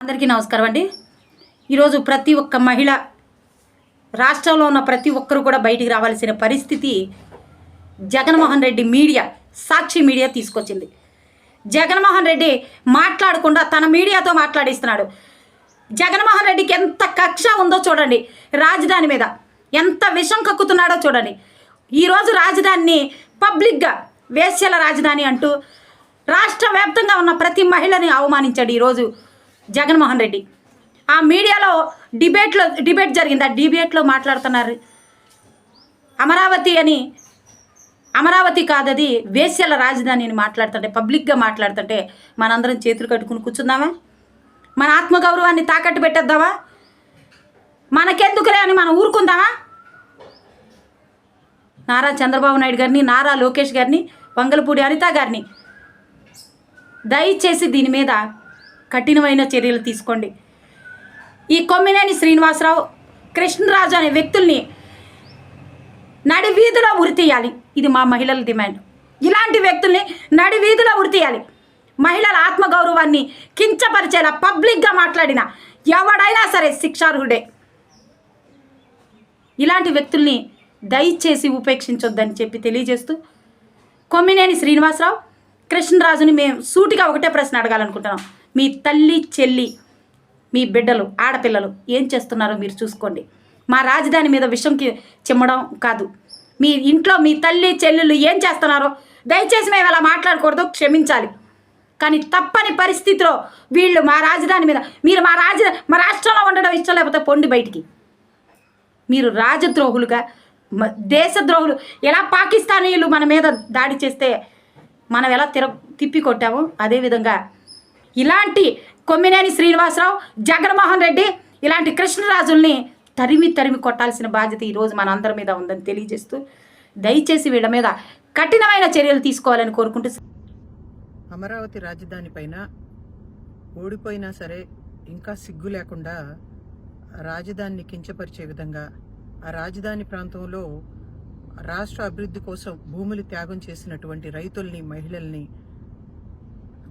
అందరికీ నమస్కారం అండి. ఈరోజు ప్రతి ఒక్క మహిళ రాష్ట్రంలో ఉన్న ప్రతి ఒక్కరు కూడా బయటికి రావాల్సిన పరిస్థితి జగన్మోహన్ రెడ్డి మీడియా సాక్షి మీడియా తీసుకొచ్చింది. జగన్మోహన్ రెడ్డి మాట్లాడకుండా తన మీడియాతో మాట్లాడిస్తున్నాడు. జగన్మోహన్ రెడ్డికి ఎంత కక్ష ఉందో చూడండి రాజధాని మీద ఎంత విషం కక్కుతున్నాడో చూడండి. ఈరోజు రాజధానిని పబ్లిక్గా వేశ్యల రాజధాని అంటూ రాష్ట్ర వ్యాప్తంగా ఉన్న ప్రతి మహిళని అవమానించాడు ఈరోజు జగన్మోహన్ రెడ్డి. ఆ మీడియాలో డిబేట్లో డిబేట్ జరిగింది. ఆ డిబేట్లో మాట్లాడుతున్నారు. అమరావతి అని అమరావతి కాదది వేశ్యల రాజధాని అని మాట్లాడుతుంటే పబ్లిక్గా మాట్లాడుతుంటే మనందరం చేతులు కట్టుకుని కూర్చుందామా? మన ఆత్మగౌరవాన్ని తాకట్టు పెట్టేద్దామా? మనకెందుకులే అని మనం ఊరుకుందామా? నారా చంద్రబాబు నాయుడు గారిని నారా లోకేష్ గారిని వంగలపూడి అనిత గారిని దయచేసి దీని మీద కఠినమైన చర్యలు తీసుకోండి. ఈ కొమ్మినేని శ్రీనివాసరావు కృష్ణరాజు అనే వ్యక్తుల్ని నడి వీధిలో ఉరితీయాలి. ఇది మా మహిళల డిమాండ్. ఇలాంటి వ్యక్తుల్ని నడి వీధిలో ఉరితీయాలి. మహిళల ఆత్మగౌరవాన్ని కించపరిచేలా పబ్లిక్గా మాట్లాడిన ఎవడైనా సరే శిక్షార్హుడే. ఇలాంటి వ్యక్తుల్ని దయచేసి ఉపేక్షించొద్దని చెప్పి తెలియజేస్తూ కొమ్మినేని శ్రీనివాసరావు కృష్ణరాజుని మేము సూటిగా ఒకటే ప్రశ్న అడగాలనుకుంటున్నాం. మీ తల్లి చెల్లి మీ బిడ్డలు ఆడపిల్లలు ఏం చేస్తున్నారో మీరు చూసుకోండి. మా రాజధాని మీద విషంకి చిమ్మడం కాదు. మీ ఇంట్లో మీ తల్లి చెల్లెలు ఏం చేస్తున్నారో దయచేసి మేము ఎలా మాట్లాడకూడదు క్షమించాలి. కానీ తప్పని పరిస్థితిలో వీళ్ళు మా రాజధాని మీద మీరు మా రాజ మా రాష్ట్రంలో ఉండడం ఇష్టం లేకపోతే పొండి బయటికి. మీరు రాజద్రోహులుగా దేశద్రోహులు ఎలా పాకిస్తానీయులు మన మీద దాడి చేస్తే మనం ఎలా తిర తిప్పి కొట్టామో అదేవిధంగా ఇలాంటి కొమ్మినేని శ్రీనివాసరావు జగన్మోహన్ రెడ్డి ఇలాంటి కృష్ణరాజుల్ని తరిమి తరిమి కొట్టాల్సిన బాధ్యత ఈరోజు మన అందరి మీద ఉందని తెలియజేస్తూ దయచేసి వీళ్ళ మీద కఠినమైన చర్యలు తీసుకోవాలని కోరుకుంటూ అమరావతి రాజధాని పైన ఓడిపోయినా సరే ఇంకా సిగ్గు లేకుండా రాజధానిని కించపరిచే విధంగా ఆ రాజధాని ప్రాంతంలో రాష్ట్ర అభివృద్ధి కోసం భూములు త్యాగం చేసినటువంటి రైతుల్ని మహిళల్ని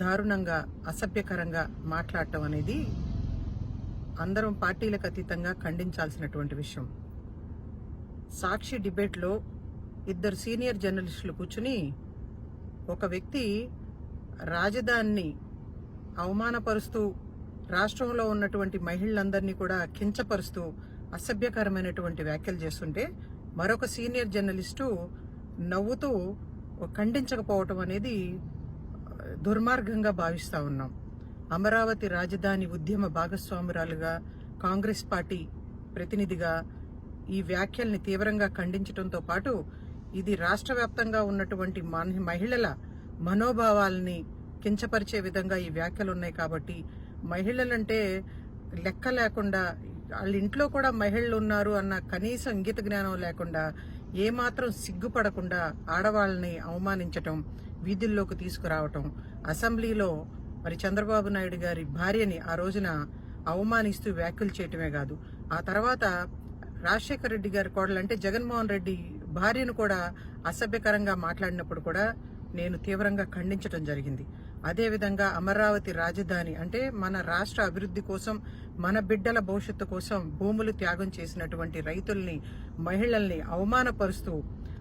దారుణంగా అసభ్యకరంగా మాట్లాడటం అనేది అందరం పార్టీలకు అతీతంగా ఖండించాల్సినటువంటి విషయం. సాక్షి డిబేట్లో ఇద్దరు సీనియర్ జర్నలిస్టులు కూర్చుని ఒక వ్యక్తి రాజధానిని అవమానపరుస్తూ రాష్ట్రంలో ఉన్నటువంటి మహిళలందరినీ కూడా కించపరుస్తూ అసభ్యకరమైనటువంటి వ్యాఖ్యలు చేస్తుంటే మరొక సీనియర్ జర్నలిస్టు నవ్వుతూ ఖండించకపోవటం అనేది దుర్మార్గంగా భావిస్తా ఉన్నాం. అమరావతి రాజధాని ఉద్యమ భాగస్వామురాలుగా కాంగ్రెస్ పార్టీ ప్రతినిధిగా ఈ వ్యాఖ్యల్ని తీవ్రంగా ఖండించడంతో పాటు ఇది రాష్ట్ర వ్యాప్తంగా ఉన్నటువంటి మహిళల మనోభావాల్ని కించపరిచే విధంగా ఈ వ్యాఖ్యలు ఉన్నాయి కాబట్టి మహిళలంటే లెక్క లేకుండా వాళ్ళ ఇంట్లో కూడా మహిళలు ఉన్నారు అన్న కనీస ఇంగిత జ్ఞానం లేకుండా ఏమాత్రం సిగ్గుపడకుండా ఆడవాళ్ళని అవమానించటం వీధుల్లోకి తీసుకురావటం అసెంబ్లీలో మరి చంద్రబాబు నాయుడు గారి భార్యని ఆ రోజున అవమానిస్తూ వ్యాఖ్యలు చేయటమే కాదు. ఆ తర్వాత రాజశేఖర రెడ్డి గారి కోడలు అంటే జగన్మోహన్ రెడ్డి భార్యను కూడా అసభ్యకరంగా మాట్లాడినప్పుడు కూడా నేను తీవ్రంగా ఖండించడం జరిగింది. అదేవిధంగా అమరావతి రాజధాని అంటే మన రాష్ట్ర అభివృద్ధి కోసం మన బిడ్డల భవిష్యత్తు కోసం భూములు త్యాగం చేసినటువంటి రైతుల్ని మహిళల్ని అవమానపరుస్తూ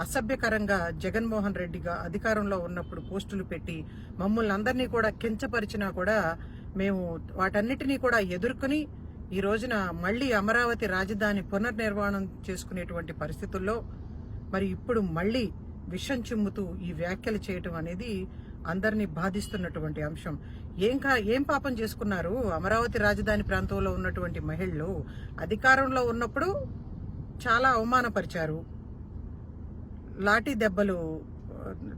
అసభ్యకరంగా జగన్మోహన్ రెడ్డిగా అధికారంలో ఉన్నప్పుడు పోస్టులు పెట్టి మమ్మల్ని అందరినీ కూడా కించపరిచినా కూడా మేము వాటన్నిటినీ కూడా ఎదుర్కొని ఈ రోజున మళ్ళీ అమరావతి రాజధాని పునర్నిర్మాణం చేసుకునేటువంటి పరిస్థితుల్లో మరి ఇప్పుడు మళ్ళీ విషం చిమ్ముతూ ఈ వ్యాఖ్యలు చేయటం అనేది అందరినీ బాధిస్తున్నటువంటి అంశం. ఏం కా ఏం పాపం చేసుకున్నారు? అమరావతి రాజధాని ప్రాంతంలో ఉన్నటువంటి మహిళలు అధికారంలో ఉన్నప్పుడు చాలా అవమానపరిచారు. లాఠీ దెబ్బలు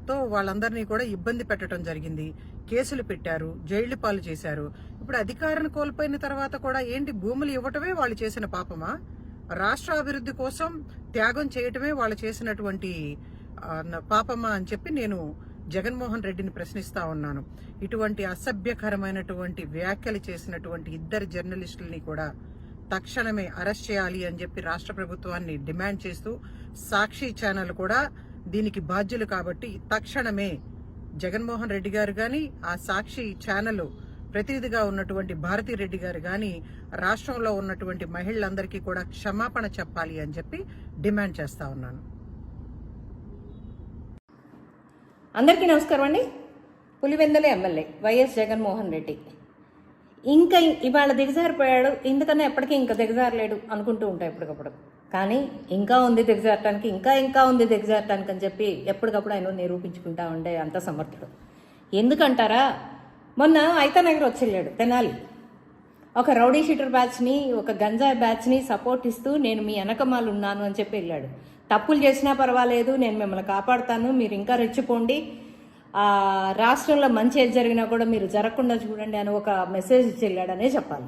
తో వాళ్ళందరినీ కూడా ఇబ్బంది పెట్టడం జరిగింది. కేసులు పెట్టారు జైళ్ళు పాలు చేశారు. ఇప్పుడు అధికారాన్ని కోల్పోయిన తర్వాత కూడా ఏంటి భూములు ఇవ్వటమే వాళ్ళు చేసిన పాపమా? రాష్ట్ర అభివృద్ధి కోసం త్యాగం చేయటమే వాళ్ళు చేసినటువంటి పాపమా అని చెప్పి నేను జగన్మోహన్ రెడ్డిని ప్రశ్నిస్తా ఉన్నాను. ఇటువంటి అసభ్యకరమైనటువంటి వ్యాఖ్యలు చేసినటువంటి ఇద్దరు జర్నలిస్టులని కూడా తక్షణమే అరెస్ట్ చేయాలి అని చెప్పి రాష్ట్ర ప్రభుత్వాన్ని డిమాండ్ చేస్తూ సాక్షి ఛానల్ కూడా దీనికి బాధ్యులు కాబట్టి తక్షణమే జగన్మోహన్ రెడ్డి గారు కానీ ఆ సాక్షి ఛానల్ ప్రతినిధిగా ఉన్నటువంటి భారతీ రెడ్డి గారు కానీ రాష్ట్రంలో ఉన్నటువంటి మహిళలందరికీ కూడా క్షమాపణ చెప్పాలి అని చెప్పి డిమాండ్ చేస్తా ఉన్నాను. అందరికీ నమస్కారం అండి. Pulivendula MLA YS Jaganmohan Reddy. ఇంకా ఇవాళ దిగజారిపోయాడు. ఎందుకన్నా ఎప్పటికీ ఇంకా దిగజారలేడు అనుకుంటూ ఉంటాయి ఎప్పటికప్పుడు. కానీ ఇంకా ఉంది దిగజారటానికి ఇంకా ఇంకా ఉంది దిగజారటానికి అని చెప్పి ఎప్పటికప్పుడు ఆయన నిరూపించుకుంటా ఉండే అంత సమర్థుడు. ఎందుకంటారా? మొన్న ఐతానగర్ వచ్చి వెళ్ళాడు తెనాలి. ఒక రౌడీ షీటర్ బ్యాచ్ని ఒక గంజాయి బ్యాచ్ని సపోర్ట్ ఇస్తూ నేను మీ వెనకమాలు ఉన్నాను అని చెప్పి వెళ్ళాడు. తప్పులు చేసినా పర్వాలేదు నేను మిమ్మల్ని కాపాడుతాను మీరు ఇంకా రెచ్చిపోండి. ఆ, రాష్ట్రంలో మంచి ఏది జరిగినా కూడా మీరు జరగకుండా చూడండి అని ఒక మెసేజ్ ఇచ్చి వెళ్ళాడనే చెప్పాలి.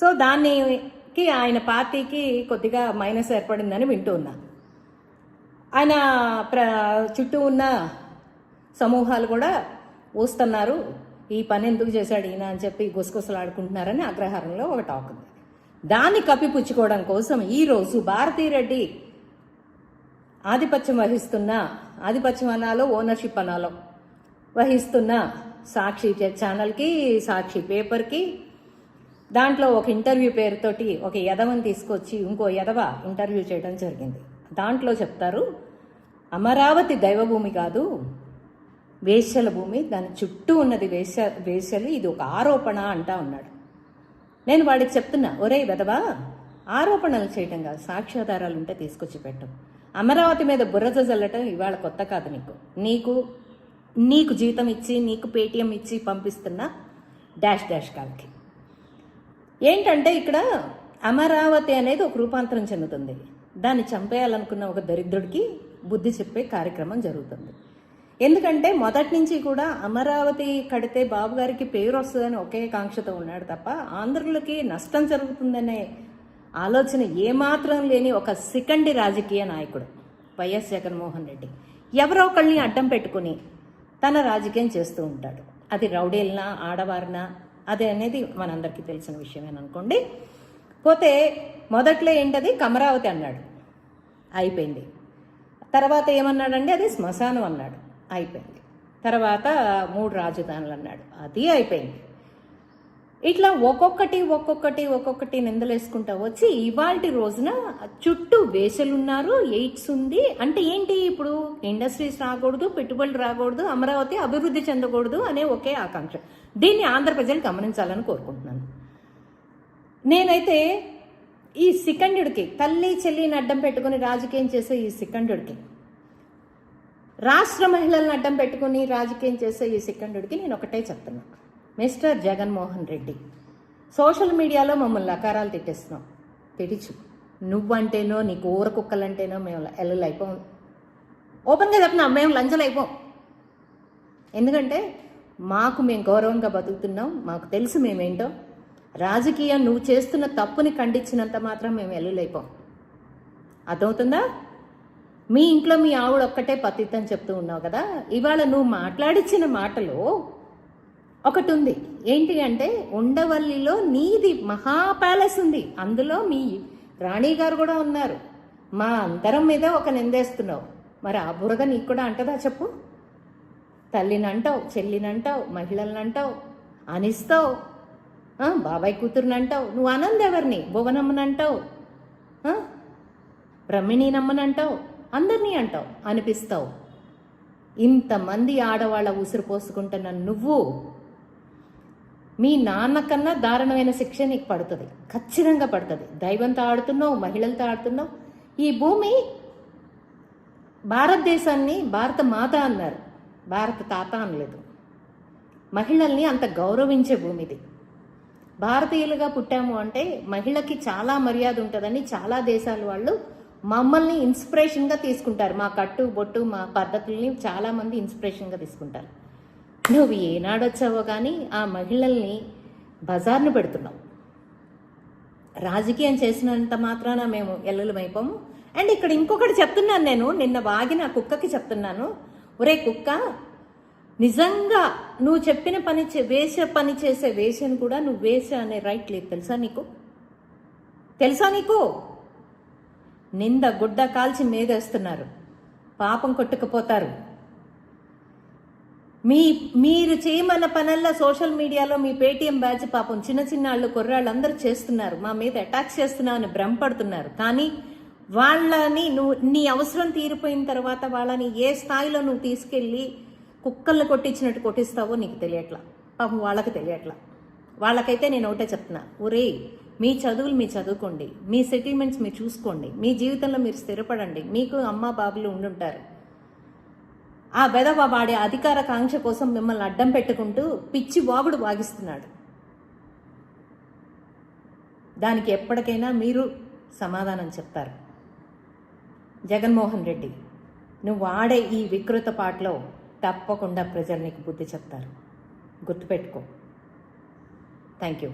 సో దానికి ఆయన పార్టీకి కొద్దిగా మైనస్ ఏర్పడిందని వింటూ ఉన్నా. ఆయన ప్ర చుట్టూ ఉన్న సమూహాలు కూడా ఊస్తున్నారు. ఈ పని ఎందుకు చేశాడు ఈయన అని చెప్పి గుసగుసలాడుకుంటున్నారని అగ్రహారంలో ఒక టాక్ ఉంది. దాన్ని కప్పిపుచ్చుకోవడం కోసం ఈరోజు భారతీరెడ్డి ఆధిపత్యం వహిస్తున్న ఆధిపత్యం అనాలో ఓనర్షిప్ అనాలో వహిస్తున్న సాక్షి ఛానల్కి సాక్షి పేపర్కి దాంట్లో ఒక ఇంటర్వ్యూ పేరుతోటి ఒక యదవని తీసుకొచ్చి ఇంకో యదవ ఇంటర్వ్యూ చేయడం జరిగింది. దాంట్లో చెప్తారు అమరావతి దైవభూమి కాదు వేశ్యల భూమి దాని చుట్టూ ఉన్నది వేశ్య వేశ్యలు ఇది ఒక ఆరోపణ అంటా ఉన్నాడు. నేను వాడికి చెప్తున్నా ఒరే వెదవా ఆరోపణలు చేయటం కాదు సాక్ష్యాధారాలు ఉంటే తీసుకొచ్చి పెట్టం. అమరావతి మీద బుర్రజ జల్లటం ఇవాళ కొత్త కాదు నీకు. నీకు నీకు జీతం ఇచ్చి నీకు పేటీఎం ఇచ్చి పంపిస్తున్న డాష్ డాష్ కాల్కి. ఏంటంటే ఇక్కడ అమరావతి అనేది ఒక రూపాంతరం చెందుతుంది. దాన్ని చంపేయాలనుకున్న ఒక దరిద్రుడికి బుద్ధి చెప్పే కార్యక్రమం జరుగుతుంది. ఎందుకంటే మొదటి నుంచి కూడా అమరావతి కడితే బాబు గారికి పేరు వస్తుందని ఒకే కాంక్షతో ఉన్నాడు తప్ప ఆంధ్రులకి నష్టం జరుగుతుందనే ఆలోచన ఏమాత్రం లేని ఒక సికండి రాజకీయ నాయకుడు వైఎస్ జగన్మోహన్ రెడ్డి. ఎవరో ఒకళ్ళని అడ్డం పెట్టుకుని తన రాజకీయం చేస్తూ ఉంటాడు. అది రౌడీలనా ఆడవారినా అది అనేది మనందరికీ తెలిసిన విషయమేననుకోండి పోతే మొదట్లో ఏంటది? కమరావతి అన్నాడు. అయిపోయింది. తర్వాత ఏమన్నాడండి? అది శ్మశానం అన్నాడు. అయిపోయింది. తర్వాత మూడు రాజధానులు అన్నాడు. అది అయిపోయింది. ఇట్లా ఒక్కొక్కటి ఒక్కొక్కటి ఒక్కొక్కటి నిందలేసుకుంటా వచ్చి ఇవాళ రోజున చుట్టూ వేసలున్నారు ఎయిడ్స్ ఉంది. అంటే ఏంటి ఇప్పుడు? ఇండస్ట్రీస్ రాకూడదు పెట్టుబడులు రాకూడదు అమరావతి అభివృద్ధి చెందకూడదు అనే ఒకే ఆకాంక్ష. దీన్ని ఆంధ్ర ప్రజలు గమనించాలని కోరుకుంటున్నాను. నేనైతే ఈ సికండుడికి తల్లి చెల్లిని అడ్డం పెట్టుకుని రాజకీయం చేసే ఈ సికండుడికి రాష్ట్ర మహిళలను అడ్డం పెట్టుకుని రాజకీయం చేసే ఈ సికండుడికి నేను ఒకటే చెప్తున్నాను మిస్టర్ జగన్మోహన్ రెడ్డి సోషల్ మీడియాలో మమ్మల్ని లకారాలు తిట్టేస్తున్నాం. తిటిచు నువ్వంటేనో నీకు ఊర కుక్కలంటేనో మేము ఎల్లులు అయిపోం. ఓపెన్గా చెప్తున్నాం మేము లంచలు అయిపోం. ఎందుకంటే మాకు మేము గౌరవంగా బతుకుతున్నాం మాకు తెలుసు మేమేంటో. రాజకీయం నువ్వు చేస్తున్న తప్పుని ఖండించినంత మాత్రం మేము ఎల్లులైపోం అర్థమవుతుందా? మీ ఇంట్లో మీ ఆవిడ ఒక్కటే పతిత్ చెప్తూ ఉన్నావు కదా? ఇవాళ నువ్వు మాట్లాడిచ్చిన మాటలో ఒకటి ఉంది ఏంటి అంటే ఉండవల్లిలో నీది మహా ప్యాలెస్ ఉంది. అందులో మీ రాణి గారు కూడా ఉన్నారు. మా అంతరం మీద ఒక నిందేస్తున్నావు. మరి ఆ బురద నీకు కూడా అంటదా చెప్పు? తల్లినంటావు అంటావు మహిళలనంటావు అంటావు అనిస్తావు బాబాయ్ కూతురుని అంటావు నువ్వు ఆనంద్ ఎవరిని? భువనమ్మని అంటావు నమ్మనంటావు అందరినీ అంటావు. అనిపిస్తావు. ఇంతమంది ఆడవాళ్ళ ఉసురు పోసుకుంటున్న నువ్వు మీ నాన్న కన్నా దారుణమైన శిక్ష నీకు పడుతుంది. ఖచ్చితంగా పడుతుంది. దైవంతో ఆడుతున్నావు మహిళలతో ఆడుతున్నావు. ఈ భూమి భారతదేశాన్ని భారత మాత అన్నారు. భారత తాత అనలేదు. మహిళల్ని అంత గౌరవించే భూమిది. భారతీయులుగా పుట్టాము అంటే మహిళకి చాలా మర్యాద ఉంటుందని చాలా దేశాల వాళ్ళు మమ్మల్ని ఇన్స్పిరేషన్గా తీసుకుంటారు. మా కట్టు బొట్టు మా పద్ధతుల్ని చాలామంది ఇన్స్పిరేషన్గా తీసుకుంటారు. నువ్వు ఏనాడొచ్చావో కానీ ఆ మహిళల్ని బజార్ను పెడుతున్నావు రాజకీయం చేసినంత మాత్రాన మేము ఎల్లలమైపోము అండ్ ఇక్కడ ఇంకొకటి చెప్తున్నాను నేను నిన్న వాగిన కుక్కకి చెప్తున్నాను. ఒరే కుక్క నిజంగా నువ్వు చెప్పిన పని చే వేష పని చేసే వేషను కూడా నువ్వు వేష అనే రైట్ లేదు. తెలుసా నీకు? తెలుసా నీకు? నింద గుడ్డ కాల్చి మేదేస్తున్నారు. పాపం కొట్టుకుపోతారు. మీ మీరు చేయమన్న పనుల్లో సోషల్ మీడియాలో మీ పేటీఎం బ్యాచ్ పాపం చిన్న చిన్న వాళ్ళు కుర్రాళ్ళు చేస్తున్నారు. మా మీద అటాక్ చేస్తున్నామని భ్రమపడుతున్నారు. కానీ వాళ్ళని నువ్వు నీ అవసరం తీరిపోయిన తర్వాత వాళ్ళని ఏ స్థాయిలో నువ్వు తీసుకెళ్ళి కుక్కల్ని కొట్టించినట్టు కొట్టిస్తావో నీకు తెలియట్లా. పాపం వాళ్ళకి తెలియట్లా. వాళ్ళకైతే నేను ఒకటే చెప్తున్నా. ఒరే మీ చదువులు మీ చదువుకోండి. మీ సెటిల్మెంట్స్ మీరు చూసుకోండి. మీ జీవితంలో మీరు స్థిరపడండి. మీకు అమ్మ బాబులు ఉండుంటారు. ఆ వెధవ వాడి అధికార కాంక్ష కోసం మిమ్మల్ని అడ్డం పెట్టుకుంటూ పిచ్చి వాగుడు వాగిస్తున్నాడు. దానికి ఎప్పటికైనా మీరు సమాధానం చెప్తారు. జగన్మోహన్ రెడ్డి నువ్వు ఆడే ఈ వికృత పాటలో తప్పకుండా ప్రజలు నీకు బుద్ధి చెప్తారు. గుర్తుపెట్టుకో. Thank you